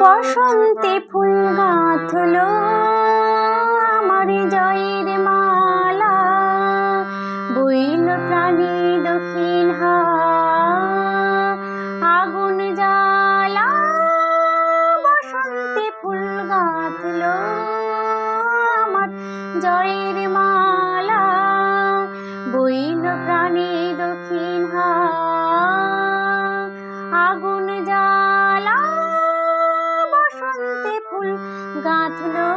বসন্তে ফুল গাঁথলো, আমার জয়ের মালা। বইল প্রাণী দক্ষিণ আগুন জ্বালা। বসন্তে ফুল গাঁথলো, আমার জয়ের গাঁথলো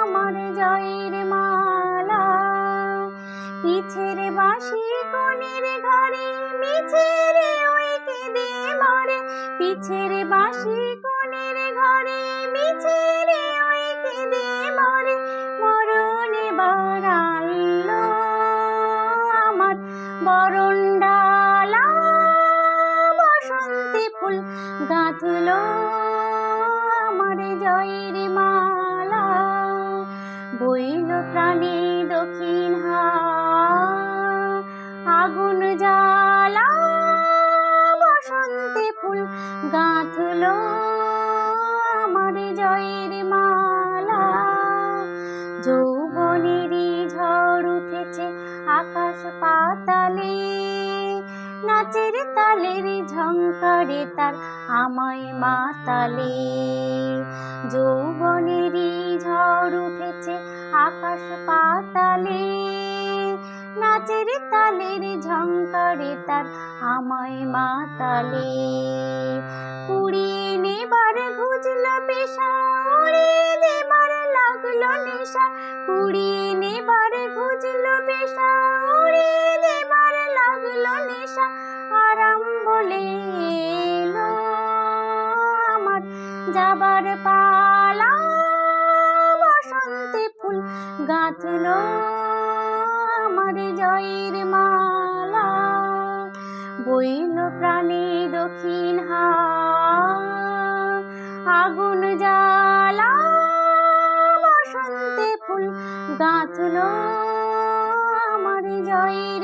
আমার জয়ের মালা। পিছের বাঁশি কোণের ঘরে মিছের ওই কেঁদে মরে পিছের বাঁশি কোণের ঘরে মিছের ওই কেঁদে মরে মরণে বাড়াইলো আমার বরণ ডালা। বসন্তে ফুল গাঁথলো জয়ের মালা, বইল প্রাণী দক্ষিণ হাত আগুন জ্বালা, বসন্তে ফুল গাঁথলো আমার জয়ের মালা। যৌবনেরই ঝড় উঠেছে আকাশ পাতালে। নাচের তালের ঝঙ্কারে তার আমায় মাতালে। যৌবনেরই ঝড় উঠেছে আকাশ পাতালে। নাচের তালের ঝঙ্কারে তার আমায় মাতালে। কুড়িয়ে নেবার ঘুজল পেশা উড়িয়ে দেবার লাগল নেশা। কুড়িয়ে নেশা আরাম বলে আমার। যাবার পালা বসন্তে ফুল গাঁথলো আমার জয়ের মালা। বইল প্রাণী দক্ষিণ হাত আগুন জ্বালা বসন্তে ফুল গাঁথলো আমার জয়ের